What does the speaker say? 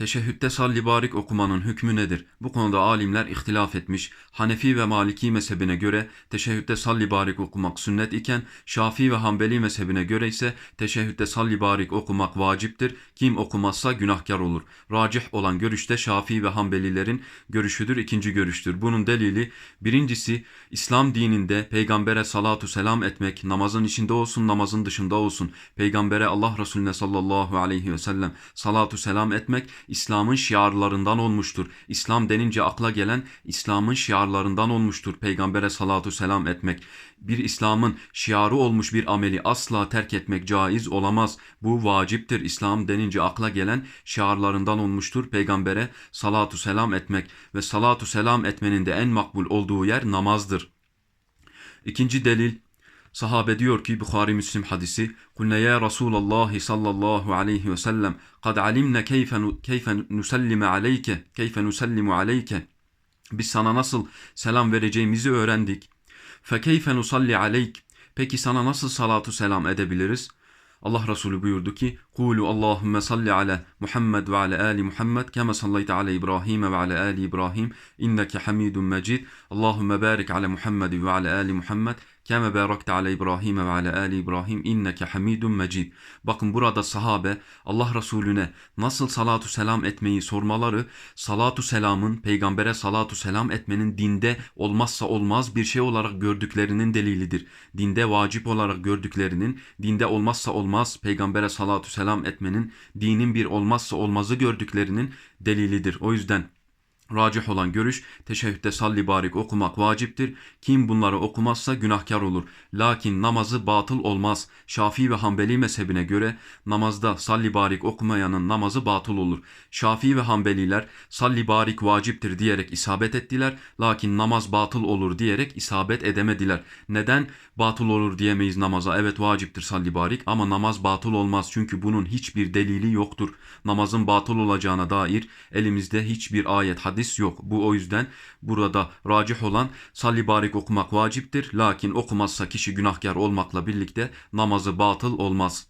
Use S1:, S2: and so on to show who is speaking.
S1: Teşehhütte salli barik okumanın hükmü nedir? Bu konuda alimler ihtilaf etmiş. Hanefi ve Maliki mezhebine göre teşehhütte salli barik okumak sünnet iken Şafii ve Hanbeli mezhebine göre ise teşehhütte salli barik okumak vaciptir. Kim okumazsa günahkar olur. Racih olan görüşte Şafii ve Hanbelilerin görüşüdür, ikinci görüştür. Bunun delili birincisi İslam dininde peygambere salatu selam etmek namazın içinde olsun namazın dışında olsun. Peygambere Allah Resulüne sallallahu aleyhi ve sellem salatu selam etmek İslam'ın şiarlarından olmuştur. İslam denince akla gelen İslam'ın şiarlarından olmuştur. Peygambere salatu selam etmek. Bir İslam'ın şiarı olmuş bir ameli asla terk etmek caiz olamaz. Bu vaciptir. İslam denince akla gelen şiarlarından olmuştur. Peygambere salatu selam etmek ve salatu selam etmenin de en makbul olduğu yer namazdır. İkinci delil Sahabe diyor ki Bukhari Müslim hadisi Kulne ya Resulallah sallallahu aleyhi ve sellem kad alimne keyfe, keyfe nusallime aleyke keyfe nusallimu aleyke Biz sana nasıl selam vereceğimizi öğrendik. Fe keyfe nusalli aleyk Peki sana nasıl salatu selam edebiliriz? Allah Resulü buyurdu ki Kulu Allahümme salli ala Muhammed ve ala ali Muhammed kema sallayte ala İbrahim ve ala ali İbrahim inneke hamidun mecid Allahümme barik ala Muhammed ve ala ali Muhammed kema barakte ala İbrahim ve ala ali İbrahim inneke hamidun mecid Bakın burada sahabe Allah Resulüne nasıl salatu selam etmeyi sormaları salatu selamın peygambere salatu selam etmenin dinde olmazsa olmaz bir şey olarak gördüklerinin delilidir. Dinde vacip olarak gördüklerinin dinde olmazsa olmaz peygambere salatu selam etmenin dinin bir olmazsa olmazı gördüklerinin delilidir. O yüzden Racih olan görüş teşehhütte salli barik okumak vaciptir. Kim bunları okumazsa günahkar olur. Lakin namazı batıl olmaz. Şafii ve Hanbeli mezhebine göre namazda salli barik okumayanın namazı batıl olur. Şafii ve Hanbeliler salli barik vaciptir diyerek isabet ettiler. Lakin namaz batıl olur diyerek isabet edemediler. Neden batıl olur diyemeyiz namaza? Evet vaciptir salli barik ama namaz batıl olmaz. Çünkü bunun hiçbir delili yoktur. Namazın batıl olacağına dair elimizde hiçbir ayet hadis hadis yok. Bu o yüzden burada racih olan salli barik okumak vaciptir. Lakin okumazsa kişi günahkar olmakla birlikte namazı batıl olmaz.